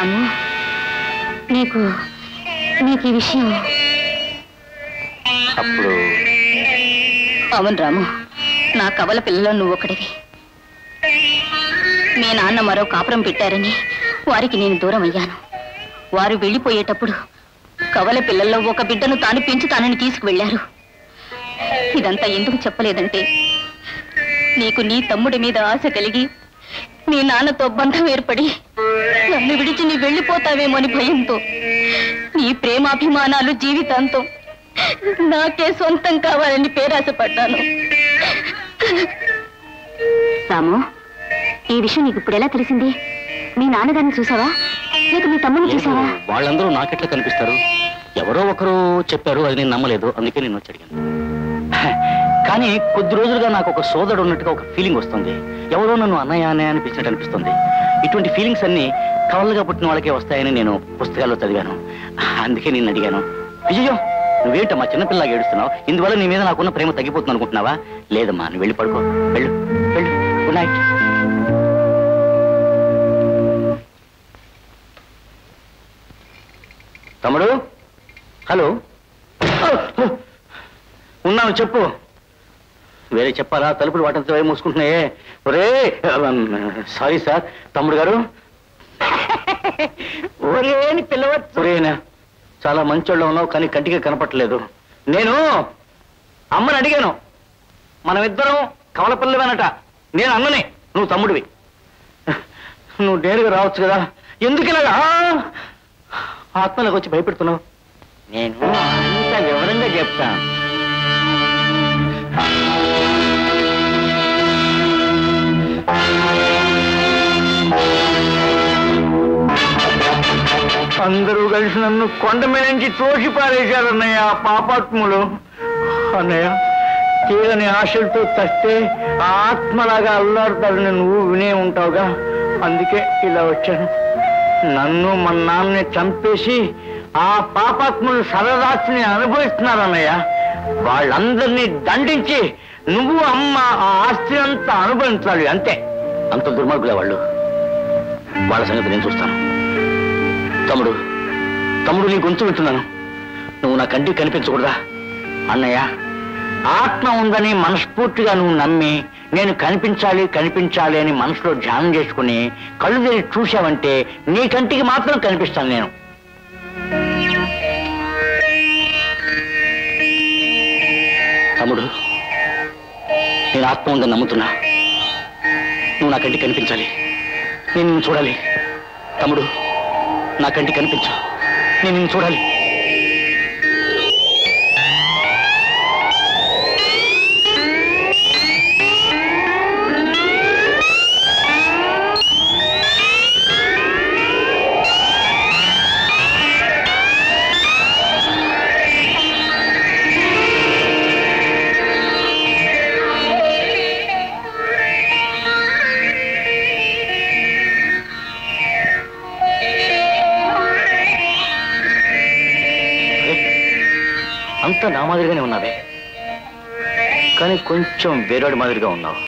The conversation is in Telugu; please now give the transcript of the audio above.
రాము. నీకు నీకు ఈ విషయం అప్పుడు అవును రాము. నా కవల పిల్లలో నువ్వు ఒకటివి మీ నాన్న మరో కాపురం పెట్టారని వారికి నేను దూరం అయ్యాను వారు వెళ్ళిపోయేటప్పుడు కవల పిల్లల్లో ఒక బిడ్డను తాను పెంచుతానని తీసుకువెళ్ళారు ఇదంతా ఎందుకు చెప్పలేదంటే నీకు నీ తమ్ముడి మీద ఆశ కలిగి నీ నాన్నతో బంధం ఏర్పడి నన్ను విడిచి నీ వెళ్ళిపోతావేమో అని భయంతో నీ ప్రేమాభిమానాలు జీవితాంతం నాకే సొంతం కావాలని పేరాశపడ్డాను. రాము ఈ విషయం నీకు ఇప్పుడు ఎలా తెలిసింది? మీ నాన్నగారిని చూసావా? లేక మీ తమ్ముని చూసావా? వాళ్ళందరూ నాకెట్లా కనిపిస్తారు? ఎవరో ఒకరు చెప్పారు అది నేను నమ్మలేదు అందుకే నేను వచ్చి అడిగాను. కానీ కొద్ది రోజులుగా నాకు ఒక సోదరుడు ఉన్నట్టుగా ఒక ఫీలింగ్ వస్తుంది. ఎవరో నన్ను అన్నయ్య అన్నయ్య అనిపించినట్టు అనిపిస్తుంది. ఇటువంటి ఫీలింగ్స్ అన్ని కవలగా పుట్టిన వాళ్ళకే వస్తాయని నేను పుస్తకాల్లో చదివాను. అందుకే నేను అడిగాను. విజయం నువ్వేంటమ్మా చిన్నపిల్లగా ఏడుస్తున్నావు? ఇందువల్ల నీ మీద నాకున్న ప్రేమ తగ్గిపోతుంది అనుకుంటున్నావా? లేదమ్మా నువ్వు వెళ్ళి పడుకో. వెళ్ళు. వెళ్ళు. గుడ్ నైట్ తమ్ముడు? హలో? ఉన్నాను చెప్పు. వేరే చెప్పాలా? తలుపులు వాటంతా ఏం మూసుకుంటున్నాయే. ఒరే సారీ సార్. తమ్ముడు గారు? ఒరేని పిల్లవచ్చు ఒరేనా చాలా మంచోళ్ళ ఉన్నావు కానీ కంటికి కనపట్టలేదు. నేను అమ్మని అడిగాను. మనమిద్దరం కవల పిల్లవేనట నేను అన్ననే నువ్వు తమ్ముడివి. నువ్వు నేరుగా రావచ్చు కదా. ఎందుకు ఇలాగా ఆత్మలకు వచ్చి భయపెడుతున్నావు. నేను అంత వివరంగా చెప్తాను. అందరూ కలిసి నన్ను కొండ మీద నుంచి తోసి పారేశారన్నయ్య ఆ పాపాత్ములు. అన్నయ్య తీరని ఆశలతో తస్తే ఆత్మలాగా అల్లాడతాడని నువ్వు వినే ఉంటావుగా. అందుకే ఇలా వచ్చాను. నన్ను మా నాన్నని చంపేసి ఆ పాపాత్ములు సరదాత్ని అనుభవిస్తున్నారన్నయ్య. వాళ్ళందరినీ దండించి నువ్వు అమ్మ ఆ ఆస్తి అంతా అనుభవించాలి అంతే. అంత దుర్మార్గులే వాళ్ళు. వాళ్ళ సంగతి నేను చూస్తాను. తమ్ముడు. తమ్ముడు నీ గొంతు వింటున్నాను. నువ్వు నా కంటికి కనిపించకూడదా? అన్నయ్య ఆత్మ ఉందని మనస్ఫూర్తిగా నువ్వు నమ్మి నేను కనిపించాలి కనిపించాలి అని మనసులో ధ్యానం చేసుకుని కళ్ళు తెరి చూశావంటే నీ కంటికి మాత్రం కనిపిస్తాను నేను. తమ్ముడు నేను ఆత్మ ఉందని నమ్ముతున్నా. నువ్వు నా కంటికి కనిపించాలి. నేను చూడాలి. తమ్ముడు నా కంటి కనిపించు. నేను నిన్ను చూడాలి. అంతా నా మాదిరిగానే ఉన్నావే. కానీ కొంచెం వేరేవాడి మాదిరిగా ఉన్నావు.